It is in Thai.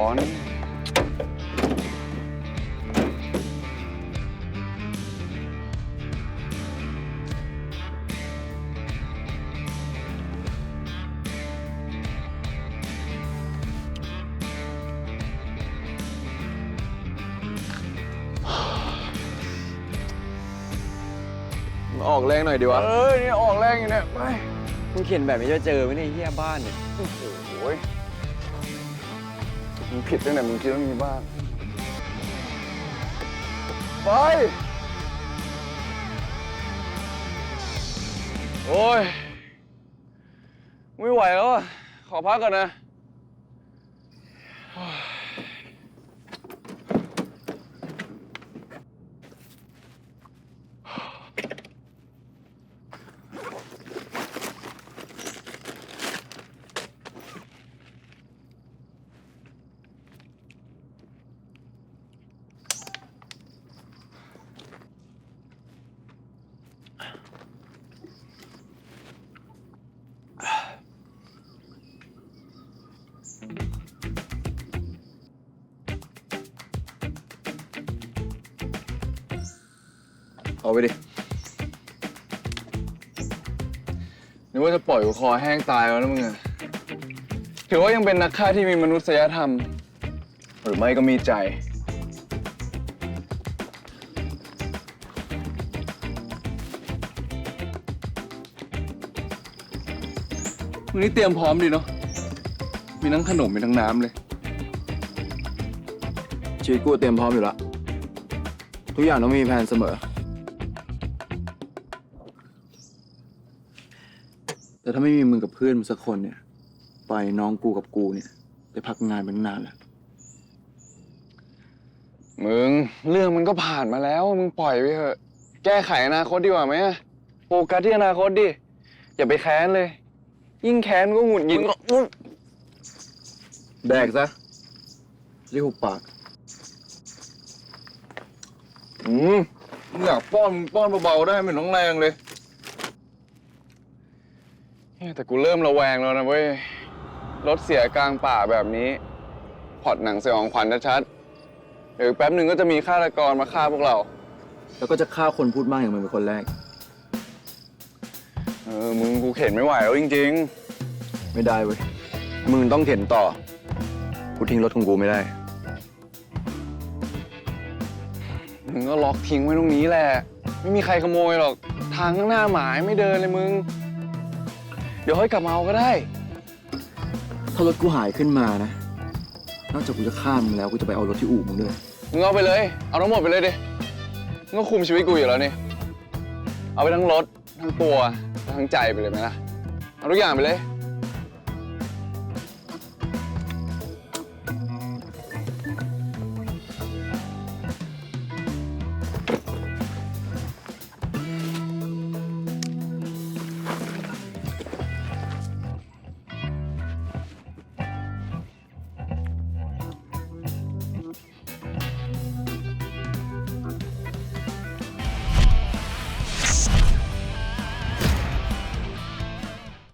ร้อนออกแรงหน่อยดีวะ เออนี่ออกแรงอยู่เนี่ย ไป มึงเขียนแบบนี้จะเจอไหมเนี่ยไอ้เฮียบ้านเนี่ย โอ้โหย มึงผิดตั้งแต่มึงคิดว่ามีบ้านไปโอ้ยไม่ไหวแล้วอะขอพักก่อนนะ เอาไปดิ นึกว่าจะปล่อยกูคอแห้งตายแล้วนะมึงอะถือว่ายังเป็นนักฆ่าที่มีมนุษยธรรม หรือไม่ก็มีใจ มึงนี่เตรียมพร้อมดีเนาะ มีทั้งขนมมีทั้งน้ำเลย ชีวิตกูเตรียมพร้อมอยู่แล้วทุกอย่างต้องมีแผนเสมอ แต่ถ้าไม่มีมึงกับเพื่อนมึงสักคนเนี่ยปล่อยน้องกูกับกูเนี่ยไปพักงานเป็นนานแล้ว มึง เรื่องมันก็ผ่านมาแล้ว มึงปล่อยไปเถอะ แก้ไขอนาคตดีกว่าไหมอะโฟกัสที่อนาคตดิ อย่าไปแค้นเลย ยิ่งแค้นก็หงุดหงิดก็อุ๊ย แดกซะรีบหุบปาก อืมมึงอยากป้อนมึงป้อนเบาๆได้ไม่ต้องแรงเลยเนี่ยแต่กูเริ่มระแวงแล้วนะเว้ย รถเสียกลางป่าแบบนี้พล็อดหนังสยองขวัญชัดๆเดี๋ยวอีกแป๊บหนึ่งก็จะมีฆาตกรมาฆ่าพวกเรา แล้วก็จะฆ่าคนพูดมากอย่างมึงเป็นคนแรก เออ มึงกูเข็นไม่ไหวแล้วจริงไม่ได้เว้ย มึงต้องเข็นต่อ กูทิ้งรถของกูไม่ได้ๆมึงก็ล็อกทิ้งไว้ตรงนี้แหละ ไม่มีใครขโมยหรอก ทางข้างหน้าหมายไม่เดินเลยมึง เดี๋ยวค่อยกลับมาเอาก็ได้ ถ้ารถกูหายขึ้นมานะ นอกจากกูจะฆ่ามึงแล้วกูจะไปเอารถที่อู่มึงด้วย มึงเอาไปเลย เอาทั้งหมดไปเลยดิ มึงก็คุมชีวิตกูอยู่แล้วนี่ เอาไปทั้งรถ ทั้งตัว ทั้งใจไปเลยไหมล่ะ เอาทุกอย่างไปเลย